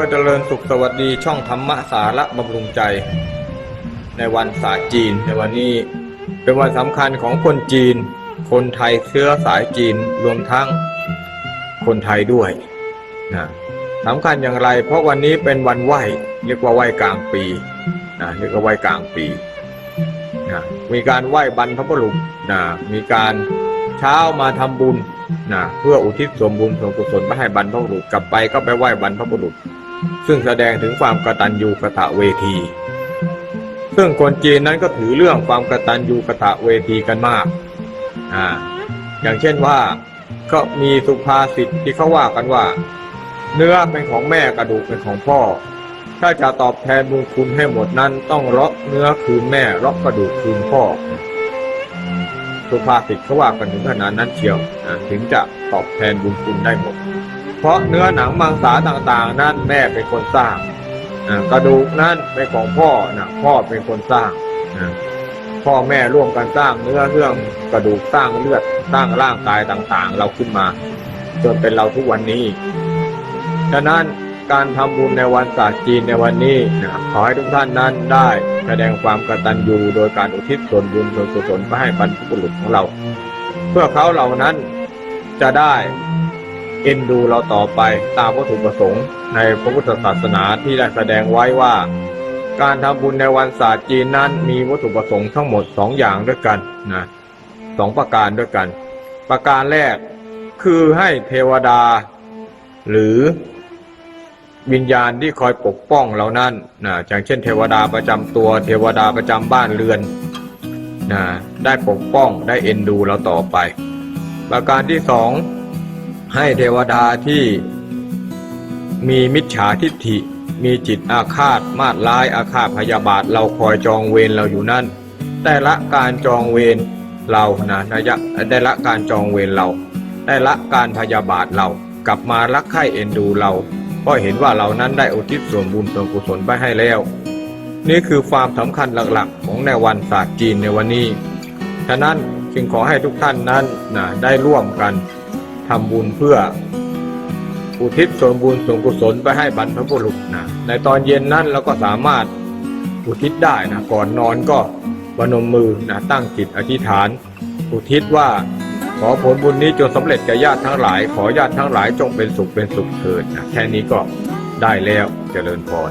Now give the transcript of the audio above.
ก็เจริญสุขสวัสดีช่องธรรมะสาระบำรุงใจ ในวันศาสตร์จีน ในวันนี้เป็นวันสำคัญของคนจีน คนไทยเชื้อสายจีนรวมทั้งคนไทยด้วยนะสำคัญอย่างไร เพราะวันนี้เป็นวันไหวเรียกว่าไหวกลางปีนะเรียกว่าไหวกลางปีนะมีการไหว้บรรพบุรุษนะมีการเช้ามาทำบุญนะเพื่ออุทิศส่วนบุญส่วนกุศลไปให้บรรพบุรุษกลับไปก็ไปไหว้บรรพบุรุษ ซึ่งแสดงถึงความกตัญญูกะตะเวที ซึ่งคนจีนนั้นก็ถือเรื่องความกตัญญูกะตะเวทีกันมากอ่าอย่างเช่นว่าก็มีสุภาษิตที่เขาว่ากันว่า เนื้อเป็นของแม่กระดูกเป็นของพ่อ ถ้าจะตอบแทนบุญคุณให้หมดนั้น ต้องเลาะเนื้อคืนแม่เลาะกระดูกคืนพ่อ สุภาษิตเขาว่ากันถึงขนาดนั้นเชียวถึงจะตอบแทนบุญคุณได้หมด เพราะเนื้อหนังมังสาต่างๆ นั้นแม่เป็นคนสร้างกระดูกนั้นเป็นของพ่อนะพ่อเป็นคนสร้างพ่อแม่ร่วมกันสร้างเนื้อเรื่องกระดูกสร้างเลือดสร้างร่างกายต่างๆ เราขึ้นมา จนเป็นเราทุกวันนี้ฉะนั้นการทำบุญในวันศาสตร์จีนในวันนี้นะขอให้ทุกท่านนั้นได้แสดงความกตัญญูโดยการอุทิศส่วนบุญส่วนกุศลไปให้บรรพบุรุษของเรา เพื่อเขาเหล่านั้นจะได้ เอ็นดูเราต่อไปตามวัตถุประสงค์ในพระพุทธศาสนาที่ได้แสดงไว้ว่า การทำบุญในวันศาสตร์จีนนั้นมีวัตถุประสงค์ทั้งหมดสองอย่างด้วยกันนะสองประการด้วยกัน ประการแรกคือให้เทวดา หรือวิญญาณที่คอยปกป้องเรานั้นนะอย่างเช่น เทวดาประจำตัวเทวดาประจำบ้านเรือนนะได้ปกป้องได้เอ็นดูเราต่อไป ประการที่สอง ให้เทวดาที่มีมิจฉาทิฏฐิ มีจิตอาฆาต มาดร้ายอาฆาตพยาบาท เราคอยจองเวรเราอยู่นั่น แต่ละการจองเวรเรานะนะยะได้ละการจองเวรเรา ได้ละการพยาบาทเรา กลับมารักใคร่เอ็นดูเราเพราะเห็นว่าเรานั้นได้อุทิศส่วนบุญส่วนกุศลไปให้แล้ว นี่คือความสำคัญหลักๆ ของในวันศาสตร์จีนในวันนี้ ฉะนั้นจึงขอให้ทุกท่านนั้นนะได้ร่วมกัน ทำบุญเพื่ออุทิศส่วนบุญส่วนกุศลไปให้บรรพบุรุษนะในตอนเย็นนั้นเราก็สามารถอุทิศได้นะก่อนนอนก็บนมมือนะตั้งจิตอธิษฐาน อุทิศว่าขอผลบุญนี้จงสำเร็จแก่ญาติทั้งหลาย ขอญาติทั้งหลายจงเป็นสุขเป็นสุขเถิดนะแค่นี้ก็ได้แล้วเจริญพร